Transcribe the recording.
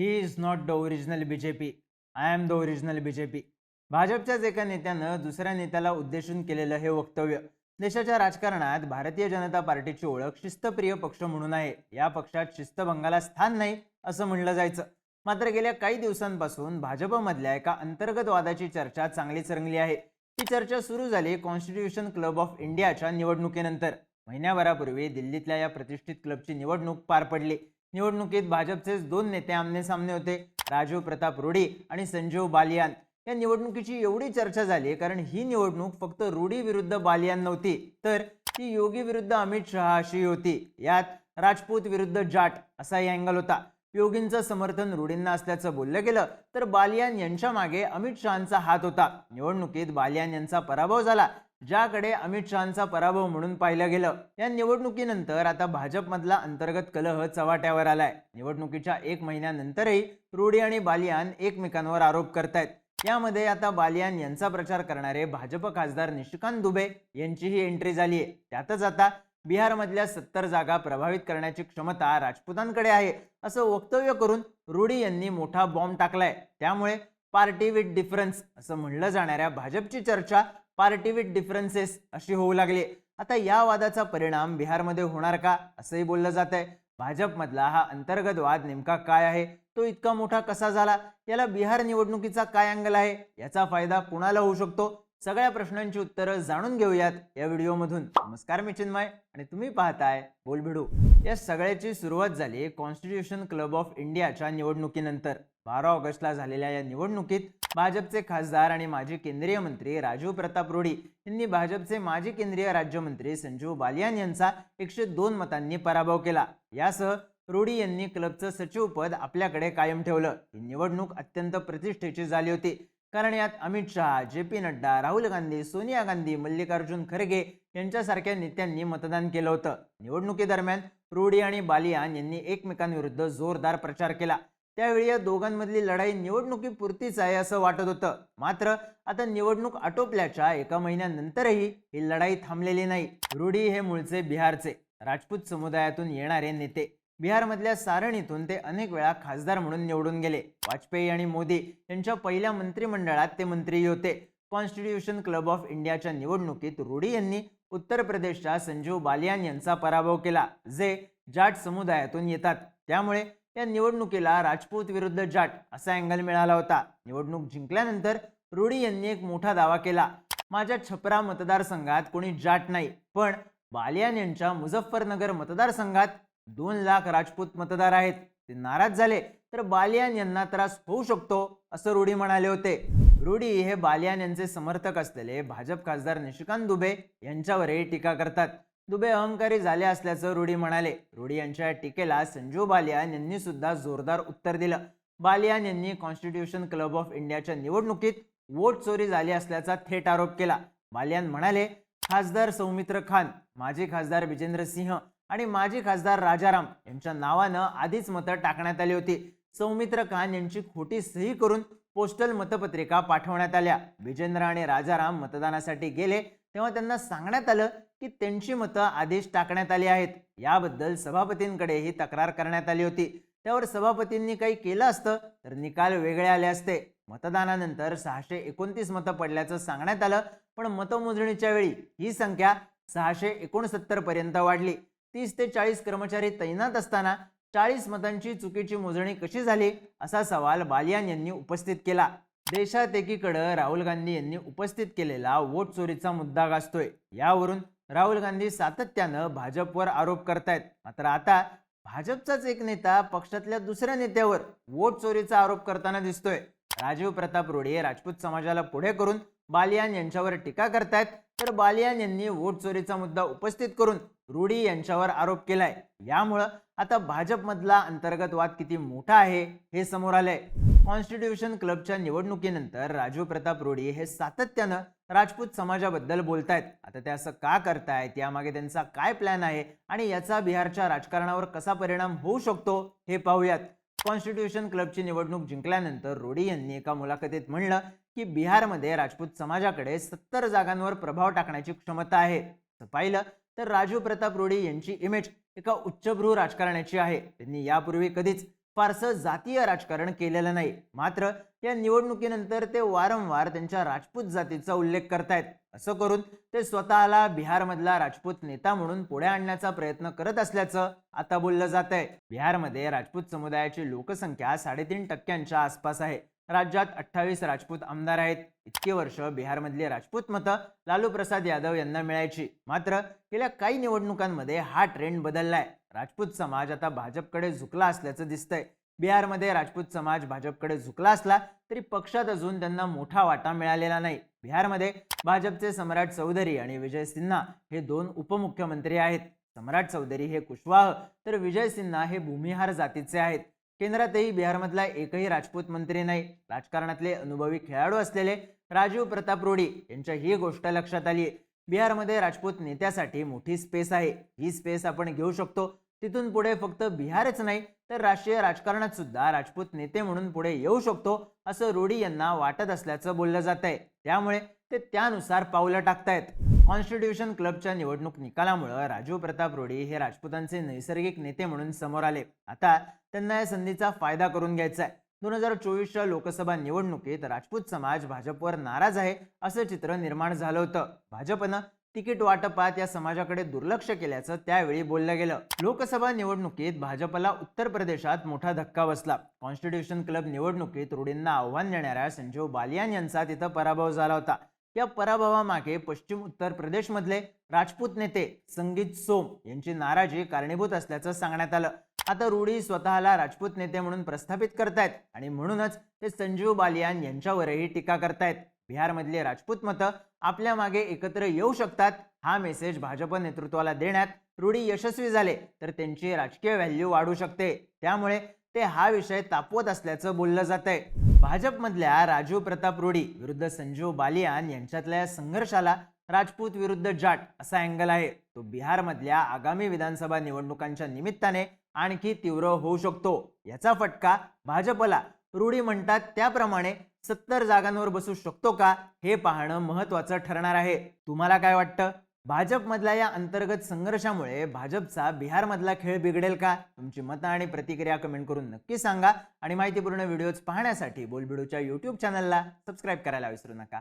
He is not the original B J P I am the original B J P भाजपच्याच एका नेत्यानं दुसऱ्या नेत्याला उद्देशून केलेलं हे वक्तव्य. देशाच्या राजकारणात भारतीय जनता पार्टीची ओळख शिस्तप्रिय पक्ष म्हणून आहे. या पक्षात शिस्तभंगाला स्थान नाही असं म्हणलं जायचं. मात्र गेल्या काही दिवसांपासून भाजपमधल्या एका अंतर्गत वादाची चर्चा चांगलीच रंगली आहे. ही चर्चा सुरू झाली कॉन्स्टिट्यूशन क्लब ऑफ इंडियाच्या निवडणुकीनंतर. महिन्याभरापूर्वी दिल्लीतल्या या प्रतिष्ठित क्लबची निवडणूक पार पडली. निवडणुकीत भाजपचेच दोन नेते आमने सामने होते राजीव प्रताप रुडी आणि संजीव बालियान. या निवडणुकीची एवढी चर्चा झाली कारण ही निवडणूक फक्त रुडी विरुद्ध बालियान नव्हती तर ती योगी विरुद्ध अमित शहा अशी होती. यात राजपूत विरुद्ध जाट असाही अँगल होता. योगींचं समर्थन रूढींना असल्याचं बोललं गेलं तर बालियान यांच्या मागे अमित शहांचा हात होता. निवडणुकीत बालियान यांचा पराभव झाला ज्याकडे अमित शहांचा पराभव म्हणून पाहिलं गेलं. या निवडणुकीनंतर आता भाजपमधला अंतर्गत कलह चव्हाट्यावर आलाय. निवडणुकीच्या एक महिन्यानंतरही रुडी आणि बालियान एकमेकांवर आरोप करतायत. यामध्ये आता बालियान यांचा प्रचार करणारे भाजप खासदार निशिकांत दुबे यांचीही एंट्री झाली आहे. त्यातच आता बिहारमधल्या सत्तर जागा प्रभावित करण्याची क्षमता राजपूतांकडे आहे असं वक्तव्य करून रुडी यांनी मोठा बॉम्ब टाकलाय. त्यामुळे पार्टी विथ डिफरन्स असं म्हणलं जाणाऱ्या भाजपची चर्चा पार्टी विथ डिफरन्सेस अशी होऊ लागली. आता या वादाचा परिणाम बिहारमध्ये होणार का? असंही बोललं जात आहे भाजपमधला हा अंतर्गत वाद नेमका काय आहे? तो इतका मोठा कसा झाला? याला बिहार निवडणुकीचा काय अँगल आहे? याचा फायदा कुणाला होऊ शकतो? सगळ्या प्रश्नांची उत्तरं जाणून घेऊयात या व्हिडिओमधून. नमस्कार मी चिन्मय आणि तुम्ही पाहताय बोलभिडू. या सगळ्याची सुरुवात झाली कॉन्स्टिट्यूशन क्लब ऑफ इंडियाच्या निवडणुकीनंतर. बारा ऑगस्टला झालेल्या या निवडणुकीत भाजपचे खासदार आणि माजी केंद्रीय मंत्री राजीव प्रताप रूढी यांनी भाजपचे माजी केंद्रीय राज्यमंत्री संजीव बालियान यांचा एकशे दोन मतांनी पराभव केला. यासह रूढी यांनी क्लबचं सचिवपद आपल्याकडे कायम ठेवलं. ही निवडणूक अत्यंत प्रतिष्ठेची झाली होती. कारण यात अमित शहा जे पी नड्डा राहुल गांधी सोनिया गांधी मल्लिकार्जुन खरगे यांच्यासारख्या नेत्यांनी मतदान केलं होतं. निवडणुकीदरम्यान रूढी आणि बालियान यांनी एकमेकांविरुद्ध जोरदार प्रचार केला. त्यावेळी या दोघांमधली लढाई निवडणुकीपुरतीच आहे असं वाटत होतं. मात्र आता निवडणूक आटोपल्याच्या एका महिन्यानंतरही ही लढाई थांबलेली नाही. रूढी हे मूळचे बिहारचे राजपूत समुदायातून येणारे नेते. बिहारमधल्या सारणीतून ते अनेक वेळा खासदार म्हणून निवडून गेले. वाजपेयी आणि मोदी यांच्या पहिल्या मंत्रिमंडळात ते मंत्री होते. कॉन्स्टिट्यूशन क्लब ऑफ इंडियाच्या निवडणुकीत रुडी यांनी उत्तर प्रदेशच्या संजीव बालियान यांचा पराभव केला जे जाट समुदायातून येतात. त्यामुळे या निवडणुकीला राजपूत विरुद्ध जाट असा अँगल मिळाला होता. निवडणूक जिंकल्यानंतर रुडी यांनी एक मोठा दावा केला. माझ्या छपरा मतदारसंघात कोणी जाट नाही पण बालियान यांच्या मुझफ्फरनगर मतदारसंघात दोन लाख राजपूत मतदार आहेत. ते नाराज झाले तर बालियान यांना त्रास होऊ शकतो असं रुडी म्हणाले होते. रुडी हे बालियान यांचे समर्थक असलेले भाजप खासदार निशिकांत दुबे यांच्यावरही टीका करतात. दुबे अहंकारी झाले असल्याचं रुडी म्हणाले. रुडी यांच्या टीकेला संजू बालियान यांनी सुद्धा जोरदार उत्तर दिलं. बालियान यांनी कॉन्स्टिट्यूशन क्लब ऑफ इंडियाच्या निवडणुकीत वोट चोरी झाली असल्याचा थेट आरोप केला. बालियान म्हणाले खासदार सौमित्र खान माजी खासदार विजेंद्र सिंह आणि माजी खासदार राजाराम यांच्या नावानं आधीच मतं टाकण्यात आली होती. सौमित्र खान यांची खोटी सही करून पोस्टल मतपत्रिका पाठवण्यात आल्या. विजेंद्र आणि राजाराम मतदानासाठी गेले तेव्हा त्यांना सांगण्यात आलं की त्यांची मतं आदेश टाकण्यात आली आहेत. याबद्दल सभापतींकडे ही तक्रार करण्यात आली होती. त्यावर सभापतींनी काही केलं असतं तर निकाल वेगळे आले असते. मतदानानंतर सहाशे एकोणतीस मतं पडल्याचं सांगण्यात आलं पण मतमोजणीच्या वेळी ही संख्या सहाशे एकोणसत्तर पर्यंत वाढली. तीस ते चाळीस कर्मचारी तैनात असताना चाळीस मतांची चुकीची मोजणी कशी झाली असा सवाल बालियान यांनी उपस्थित केला. देशात एकीकडं राहुल गांधी यांनी उपस्थित केलेला वोट चोरीचा मुद्दा गाजतोय. यावरून राहुल गांधी सातत्यानं भाजपवर आरोप करतायत. मात्र आता भाजपचाच एक नेता पक्षातल्या दुसऱ्या नेत्यावर वोट चोरीचा आरोप करताना दिसतोय. राजीव प्रताप रोडे राजपूत समाजाला पुढे करून बालियान यांच्यावर टीका करतायत. तर बालियान यांनी वोट चोरीचा मुद्दा उपस्थित करून रुडी यांच्यावर आरोप केलाय. यामुळं आता भाजपमधला अंतर्गत वाद किती मोठा आहे हे समोर आलंय. कॉन्स्टिट्यूशन क्लबच्या निवडणुकीनंतर राजू प्रताप रूढी हे सातत्यानं राजपूत समाजाबद्दल बोलतायत. आता ते असं का करतायत? यामागे त्यांचा काय प्लॅन आहे? आणि याचा बिहारच्या राजकारणावर कसा परिणाम होऊ शकतो? हे पाहूयात. कॉन्स्टिट्यूशन क्लबची निवडणूक जिंकल्यानंतर रोडी यांनी एका मुलाखतीत म्हणलं की बिहारमध्ये राजपूत समाजाकडे सत्तर जागांवर प्रभाव टाकण्याची क्षमता आहे. तर पाहिलं तर राजू प्रताप रोडी यांची इमेज एका उच्चभ्रू राजकारण्याची आहे. त्यांनी यापूर्वी कधीच फारसं जातीय राजकारण केलेलं नाही. मात्र या निवडणुकीनंतर ते वारंवार त्यांच्या राजपूत जातीचा उल्लेख करतायत. असं करून ते स्वतःला बिहारमधला राजपूत नेता म्हणून पुढे आणण्याचा प्रयत्न करत असल्याचं आता बोललं जात आहे बिहारमध्ये राजपूत समुदायाची लोकसंख्या साडेतीन टक्क्यांच्या आसपास आहे. राज्यात अठ्ठावीस राजपूत आमदार आहेत. इतके वर्ष बिहारमधली राजपूत मतं लालू प्रसाद यादव यांना मिळायची. मात्र गेल्या काही निवडणुकांमध्ये हा ट्रेंड बदललाय. राजपूत समाज आता भाजपकडे झुकला असल्याचं दिसतंय. बिहारमध्ये राजपूत समाज भाजपकडे झुकला असला तरी पक्षात अजून त्यांना मोठा वाटा मिळालेला नाही. बिहारमध्ये भाजपचे सम्राट चौधरी आणि विजय सिन्हा हे दोन उपमुख्यमंत्री आहेत. सम्राट चौधरी हे कुशवाह तर विजय सिन्हा हे भूमिहार जातीचे आहेत. केंद्रातही बिहारमधला एकही राजपूत मंत्री नाही. राजकारणातले अनुभवी खेळाडू असलेले राजीव प्रताप रूढी यांच्या ही गोष्ट लक्षात आली आहे बिहारमध्ये राजपूत नेत्यासाठी मोठी स्पेस आहे. ही स्पेस आपण घेऊ शकतो. तिथून पुढे फक्त बिहारच नाही तर राष्ट्रीय राजकारणात सुद्धा राजपूत नेते म्हणून पुढे येऊ शकतो असं रोडी यांना वाटत असल्याचं बोललं जात आहे. त्यामुळे ते त्यानुसार पावलं टाकतायत. कॉन्स्टिट्यूशन क्लबच्या निवडणूक निकालामुळं राजीव प्रताप रोडी हे राजपूतांचे नैसर्गिक नेते म्हणून समोर आले. आता त्यांना या संधीचा फायदा करून घ्यायचा आहे. दोन हजार चोवीसच्या लोकसभा निवडणुकीत राजपूत समाज भाजपवर नाराज आहे असं चित्र निर्माण झालं होतं. भाजपनं तिकीट वाटपात या समाजाकडे दुर्लक्ष केल्याचं त्यावेळी बोललं गेलं. लोकसभा निवडणुकीत भाजपला उत्तर प्रदेशात मोठा धक्का बसला. कॉन्स्टिट्यूशन क्लब निवडणुकीत रूढींना आव्हान देणाऱ्या संजीव बालियान यांचा तिथं पराभव झाला होता. या पराभवामागे पश्चिम उत्तर प्रदेशमधले राजपूत नेते संगीत सोम यांची नाराजी कारणीभूत असल्याचं सांगण्यात आलं. आता रूढी स्वतःला राजपूत नेते म्हणून प्रस्थापित करतायत आणि म्हणूनच ते संजीव बालियान यांच्यावरही टीका करतायत. बिहारमधली राजपूत मतं आपल्या मागे एकत्र येऊ शकतात हा मेसेज भाजप नेतृत्वाला देण्यात रूढी यशस्वी झाले तर त्यांची राजकीय व्हॅल्यू वाढू शकते. त्यामुळे ते हा विषय तापवत असल्याचं बोललं जात आहे भाजपमधल्या राजीव प्रताप रूढी विरुद्ध संजीव बालियान यांच्यातल्या या संघर्षाला राजपूत विरुद्ध जाट असा अँगल आहे. तो बिहारमधल्या आगामी विधानसभा निवडणुकांच्या निमित्ताने आणखी तीव्र होऊ शकतो. याचा फटका भाजपला. रूढी म्हणतात त्याप्रमाणे सत्तर जागांवर बसू शकतो का हे पाहणं महत्वाचं ठरणार आहे. तुम्हाला काय वाटतं? भाजपमधल्या या अंतर्गत संघर्षामुळे भाजपचा बिहारमधला खेळ बिघडेल का? तुमची मतं आणि प्रतिक्रिया कमेंट करून नक्की सांगा. आणि माहितीपूर्ण व्हिडिओज पाहण्यासाठी बोलबिडूच्या यूट्यूब चॅनलला सबस्क्राईब करायला विसरू नका.